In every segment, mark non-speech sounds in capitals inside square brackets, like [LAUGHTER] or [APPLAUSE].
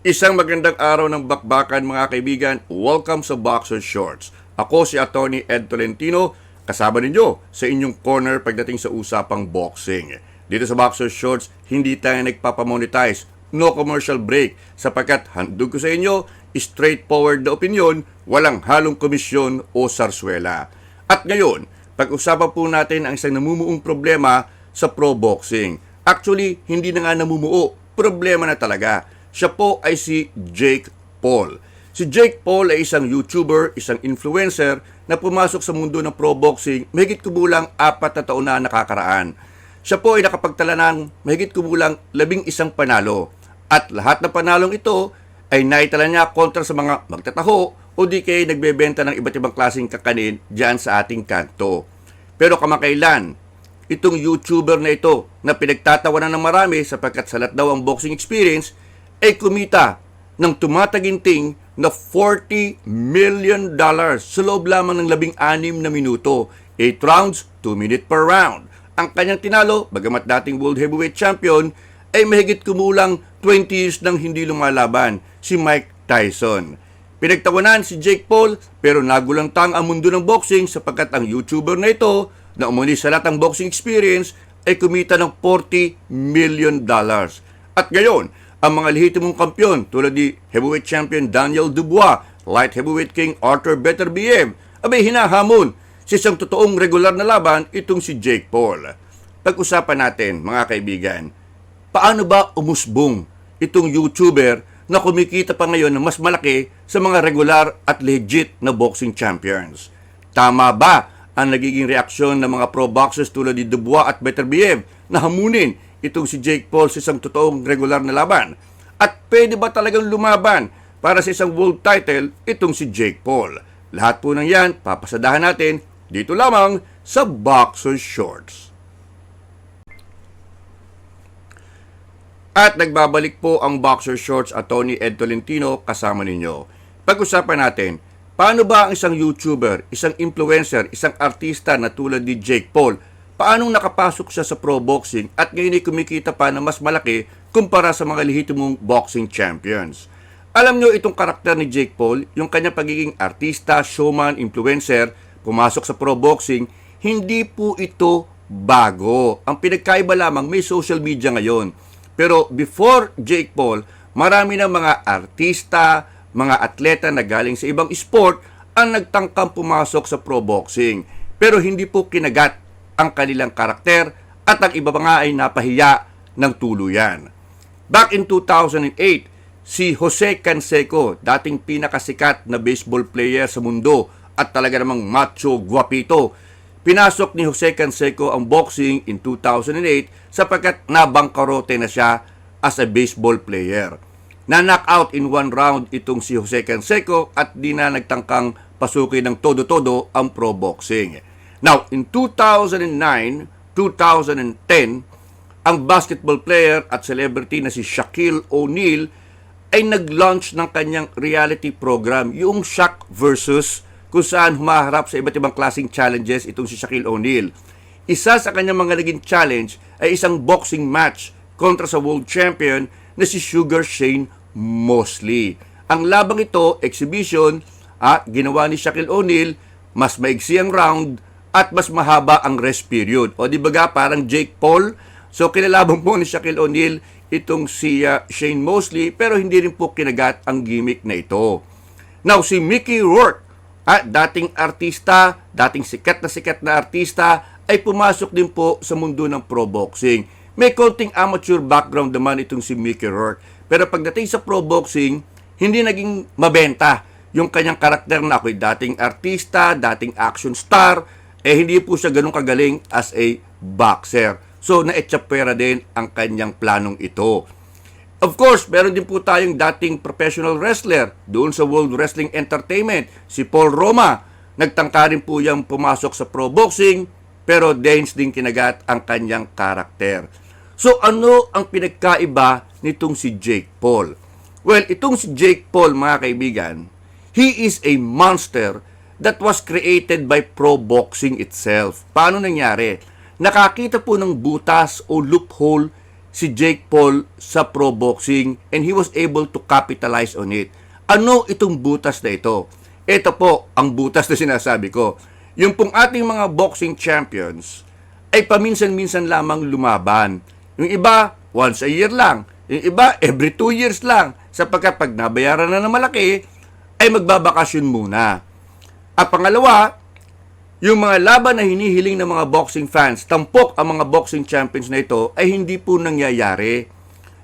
Isang magandang araw ng bakbakan mga kaibigan. Welcome sa Boxer Shorts. Ako si Attorney Ed Tolentino, kasama ninyo sa inyong corner pagdating sa usapang boxing. Dito sa Boxer Shorts, hindi tayo nagpapamonetize. No commercial break sapagkat handog ko sa inyo straightforward na opinion, walang halong komisyon o sarswela. At ngayon, pag-usapan po natin ang isang namumuong problema sa pro boxing. Actually, hindi na nga namumuo, problema na talaga. Siya po ay si Jake Paul. Si Jake Paul ay isang YouTuber, isang influencer na pumasok sa mundo ng pro boxing mahigit kumulang apat na taon na nakakaraan. Siya po ay nakapagtala ng mahigit kumulang labing isang panalo. At lahat ng panalong ito ay naitala niya kontra sa mga magtataho o di kaya nagbebenta ng iba't ibang klaseng kakanin dyan sa ating kanto. Pero kamakailan, itong YouTuber na ito na pinagtatawanan ng marami sapagkat salat daw ang boxing experience ay kumita ng tumataginting na 40 million dollars sa loob lamang ng labing anim na minuto. 8 rounds, 2 minute per round. Ang kanyang tinalo, bagamat dating World Heavyweight Champion, ay mahigit kumulang 20 years nang hindi lumalaban, si Mike Tyson. Pinagtawanan si Jake Paul pero nagulantang ang mundo ng boxing sapagkat ang YouTuber na ito na umuni sa lahat ng boxing experience ay kumita ng 40 million dollars. At ngayon, ang mga lehitimong kampiyon tulad ni heavyweight champion Daniel Dubois, light heavyweight king Arthur Beterbiev, abay hinahamon sa isang totoong regular na laban itong si Jake Paul. Pag-usapan natin mga kaibigan, paano ba umusbong itong YouTuber na kumikita pa ngayon na mas malaki sa mga regular at legit na boxing champions? Tama ba ang nagiging reaksyon ng mga pro boxers tulad ni Dubois at Beterbiev na hamunin itong si Jake Paul sa isang totoong regular na laban? At pwede ba talagang lumaban para sa isang world title itong si Jake Paul? Lahat po ng yan, papasadahan natin dito lamang sa Boxer Shorts. At nagbabalik po ang Boxer Shorts at Tony Ed Tolentino kasama ninyo. Pag-usapan natin, paano ba ang isang YouTuber, isang influencer, isang artista na tulad ni Jake Paul, paanong nakapasok siya sa pro boxing at ngayon ay kumikita pa na mas malaki kumpara sa mga lehitimong boxing champions? Alam nyo itong karakter ni Jake Paul, yung kanyang pagiging artista, showman, influencer, pumasok sa pro boxing, hindi po ito bago. Ang pinagkaiba lamang may social media ngayon. Pero before Jake Paul, marami ng mga artista, mga atleta na galing sa ibang sport ang nagtangkang pumasok sa pro boxing. Pero hindi po kinagat ang kanilang karakter at ang iba nga ay napahiya ng tuluyan. Back in 2008, si Jose Canseco, dating pinakasikat na baseball player sa mundo at talaga namang macho guapito, pinasok ni Jose Canseco ang boxing in 2008 sapagkat nabangkarote na siya as a baseball player. Na-knockout in one round itong si Jose Canseco at di na nagtangkang pasukin ng todo-todo ang pro boxing. Now, in 2009, 2010, ang basketball player at celebrity na si Shaquille O'Neal ay nag-launch ng kanyang reality program, yung Shaq versus kung saan humaharap sa iba't ibang klaseng challenges itong si Shaquille O'Neal. Isa sa kanyang mga naging challenge ay isang boxing match kontra sa world champion na si Sugar Shane Mosley. Ang labang ito, exhibition, at ginawa ni Shaquille O'Neal, mas maigsi ang round at mas mahaba ang rest period. O di ba ga, parang Jake Paul? So kinalaban po ni Shaquille O'Neal itong si uh, Shane Mosley pero hindi rin po kinagat ang gimmick na ito. Now si Mickey Rourke, at dating artista, dating sikat na sikat na artista, ay pumasok din po sa mundo ng pro boxing. May konting amateur background naman itong si Mickey Rourke. Pero pagdating sa pro boxing, hindi naging mabenta yung kanyang karakter na ako'y dating artista, dating action star, eh hindi po siya ganun kagaling as a boxer. So, naetsapera din ang kanyang planong ito. Of course, meron din po tayong dating professional wrestler doon sa World Wrestling Entertainment, si Paul Roma. Nagtangka rin po yung pumasok sa pro boxing, pero Danes din kinagat ang kanyang karakter. So ano ang pinagkaiba nitong si Jake Paul? Well, itong si Jake Paul, mga kaibigan, he is a monster that was created by pro boxing itself. Paano nangyari? Nakakita po ng butas o loophole si Jake Paul sa pro boxing and he was able to capitalize on it. Ano itong butas na ito? Ito po ang butas na sinasabi ko. Yung pong ating mga boxing champions ay paminsan-minsan lamang lumaban. Yung iba, once a year lang. Yung iba, every two years lang. Sapagkat pag nabayaran na ng malaki, ay magbabakasyon muna. At pangalawa, yung mga laban na hinihiling ng mga boxing fans, tampok ang mga boxing champions na ito ay hindi po nangyayari.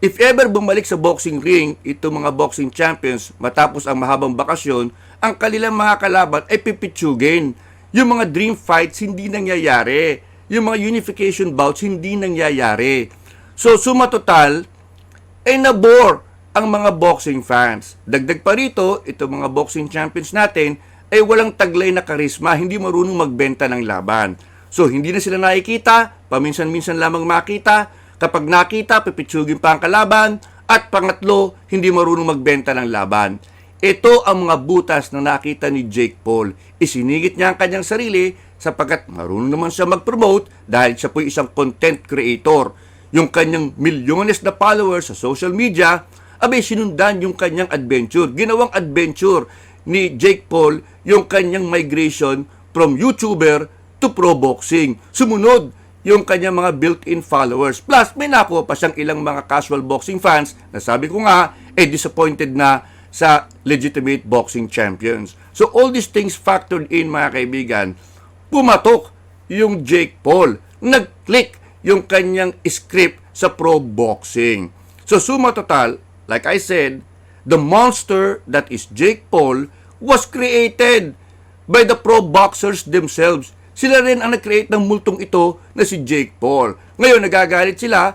If ever bumalik sa boxing ring itong mga boxing champions matapos ang mahabang bakasyon, ang kanilang mga kalaban ay pipitsugin. Yung mga dream fights hindi nangyayari. Yung mga unification bouts hindi nangyayari. So suma total, ay nabore ang mga boxing fans. Dagdag pa rito, itong mga boxing champions natin ay walang taglay na karisma, hindi marunong magbenta ng laban. So, hindi na sila nakikita, paminsan-minsan lamang makita. Kapag nakita, pipitsugin pa ang kalaban. At pangatlo, hindi marunong magbenta ng laban. Ito ang mga butas na nakita ni Jake Paul. Isinigit niya ang kanyang sarili sapagkat marunong naman siya mag-promote dahil siya po isang content creator. Yung kanyang milyones na followers sa social media, abay sinundan yung kanyang adventure. Ginawang adventure ni Jake Paul yung kanyang migration from YouTuber to pro boxing. Sumunod yung kanyang mga built-in followers. Plus, may nakuha pa siyang ilang mga casual boxing fans na sabi ko nga, eh disappointed na sa legitimate boxing champions. So, all these things factored in, mga kaibigan, pumatok yung Jake Paul. Nag-click yung kanyang script sa pro boxing. So, suma total, like I said, the monster that is Jake Paul was created by the pro boxers themselves. Sila rin ang nag-create ng multong ito na si Jake Paul. Ngayon, nagagalit sila.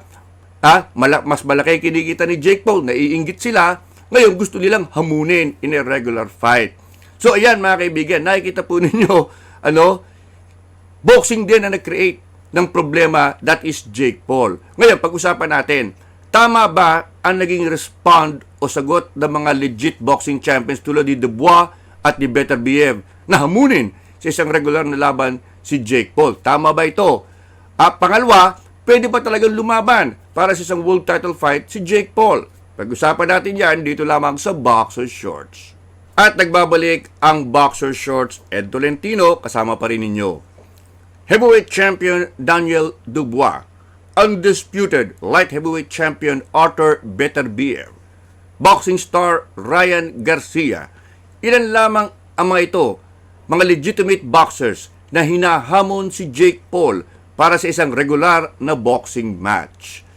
Ha? Mala- mas malaki kinikita ni Jake Paul. Naiinggit sila. Ngayon, gusto nilang hamunin in a regular fight. So, ayan mga kaibigan, nakikita po [LAUGHS] ninyo, ano, boxing din na nag-create ng problema that is Jake Paul. Ngayon, pag-usapan natin, tama ba ang naging respond o sagot ng mga legit boxing champions tulad ni Dubois at ni Better Biev na hamunin sa isang regular na laban si Jake Paul? Tama ba ito? At pangalawa, pwede ba talagang lumaban para sa isang world title fight si Jake Paul? Pag-usapan natin yan dito lamang sa Boxer Shorts. At nagbabalik ang Boxer Shorts Ed Tolentino kasama pa rin ninyo. Heavyweight Champion Daniel Dubois, Undisputed Light Heavyweight Champion Arthur Beterbiev, Boxing Star Ryan Garcia. Ilan lamang ang mga ito, mga legitimate boxers na hinahamon si Jake Paul para sa isang regular na boxing match.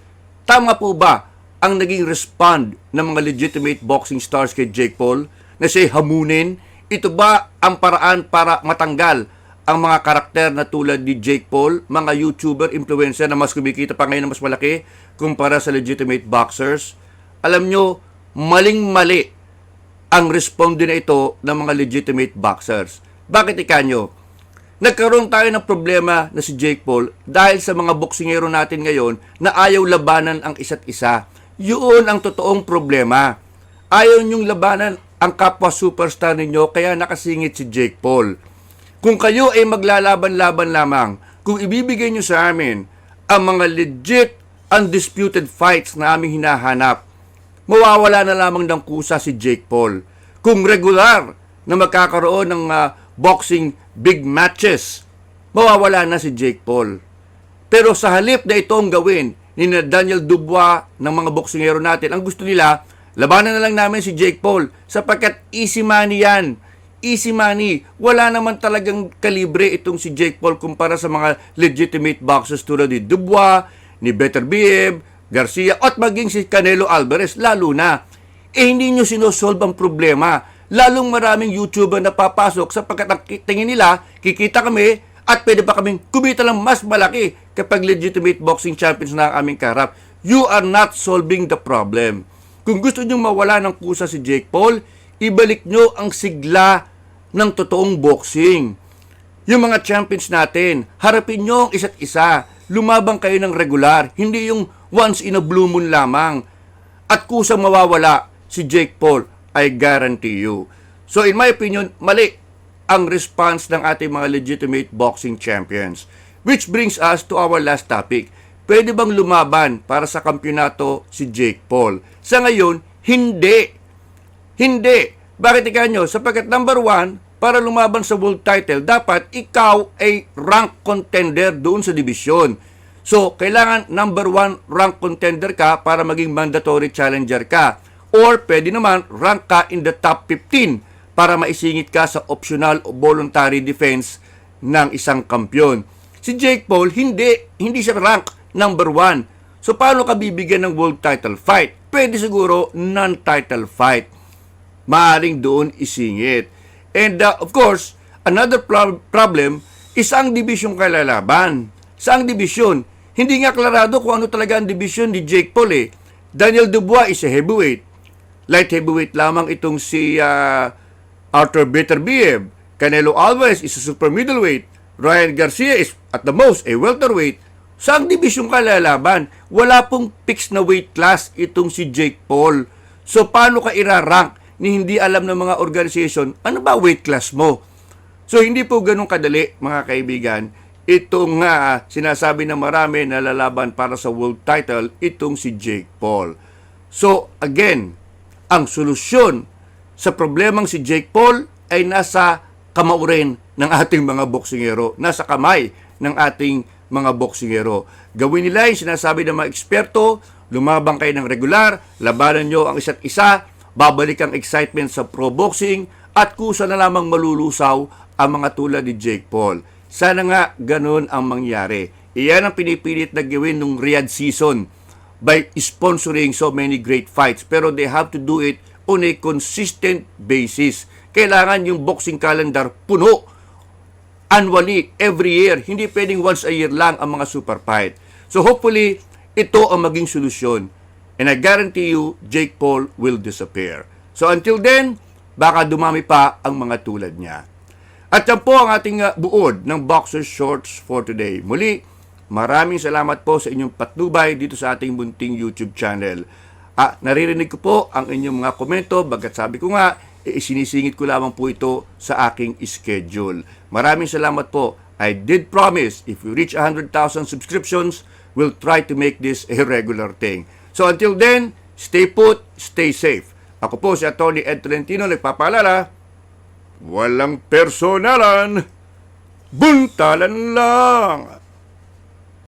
Tama po ba ang naging respond ng mga legitimate boxing stars kay Jake Paul na siya hamunin? Ito ba ang paraan para matanggal ang mga karakter na tulad ni Jake Paul, mga YouTuber, influencer na mas kumikita pa ngayon na mas malaki kumpara sa legitimate boxers? Alam nyo, maling-mali ang responde na ito ng mga legitimate boxers. Bakit ikanyo? Nagkaroon tayo ng problema na si Jake Paul dahil sa mga boksingero natin ngayon na ayaw labanan ang isa't isa. Yun ang totoong problema. Ayaw niyong labanan ang kapwa superstar ninyo kaya nakasingit si Jake Paul. Kung kayo ay maglalaban-laban lamang, kung ibibigay niyo sa amin ang mga legit, undisputed fights na aming hinahanap, mawawala na lamang ng kusa si Jake Paul. Kung regular na magkakaroon ng ah, boxing big matches, mawawala na si Jake Paul. Pero sa halip na ito ang gawin ni Daniel Dubois ng mga boksingero natin, ang gusto nila, labanan na lang namin si Jake Paul sapagkat easy money yan. Easy money. Wala naman talagang kalibre itong si Jake Paul kumpara sa mga legitimate boxers tulad ni Dubois, ni Beterbiev, Garcia, at maging si Canelo Alvarez, lalo na. Eh, hindi nyo sinosolve ang problema. Lalong maraming YouTuber na papasok sapagkat ang tingin nila, kikita kami at pwede pa kaming kumita lang mas malaki kapag legitimate boxing champions na ang aming karap. You are not solving the problem. Kung gusto nyo mawala ng kusa si Jake Paul, ibalik nyo ang sigla ng totoong boxing. Yung mga champions natin, harapin nyo ang isa't isa. Lumabang kayo ng regular, hindi yung once in a blue moon lamang. At kusang mawawala si Jake Paul, I guarantee you. So in my opinion, mali ang response ng ating mga legitimate boxing champions. Which brings us to our last topic. pwede bang lumaban para sa kampyonato si Jake Paul? Sa ngayon, hindi. Hindi. Bakit ika nyo? Sapagkat number one, para lumaban sa world title, dapat ikaw ay rank contender doon sa division. So, kailangan number one rank contender ka para maging mandatory challenger ka. Or pwede naman rank ka in the top 15 para maisingit ka sa optional o voluntary defense ng isang kampyon. Si Jake Paul, hindi. Hindi siya rank number one. So, paano ka bibigyan ng world title fight? Pwede siguro non-title fight maaring doon isingit. And uh, of course, another prob- problem is ang division kalalaban. Sa ang division, hindi nga klarado kung ano talaga ang division ni Jake Paul eh. Daniel Dubois is a heavyweight. Light heavyweight lamang itong si uh, Arthur Beterbiev. Canelo Alvarez is a super middleweight. Ryan Garcia is at the most a welterweight. Sa ang division kalalaban, wala pong fixed na weight class itong si Jake Paul. So paano ka irarank ni hindi alam ng mga organization ano ba weight class mo? So hindi po ganun kadali mga kaibigan itong nga sinasabi ng marami na lalaban para sa world title itong si Jake Paul. So again, ang solusyon sa problemang si Jake Paul ay nasa kamaurin ng ating mga boksingero, nasa kamay ng ating mga boksingero. Gawin nila yung sinasabi ng mga eksperto, lumabang kayo ng regular, labanan nyo ang isa't isa, babalik ang excitement sa pro boxing, at kusa na lamang malulusaw ang mga tulad ni Jake Paul. Sana nga ganun ang mangyari. Iyan ang pinipilit na gawin nung Riyadh season by sponsoring so many great fights. Pero they have to do it on a consistent basis. Kailangan yung boxing calendar puno annually, every year. Hindi pwedeng once a year lang ang mga super fight. So hopefully, ito ang maging solusyon. And I guarantee you, Jake Paul will disappear. So until then, baka dumami pa ang mga tulad niya. At yan po ang ating uh, buod ng Boxer Shorts for today. Muli, maraming salamat po sa inyong patnubay dito sa ating bunting YouTube channel. Ah, naririnig ko po ang inyong mga komento, bagat sabi ko nga, eh, isinisingit ko lamang po ito sa aking schedule. Maraming salamat po. I did promise, if we reach 100,000 subscriptions, we'll try to make this a regular thing. So until then, stay put, stay safe. Ako po si Atty. Ed Tolentino, nagpapaalala, walang personalan, buntalan lang.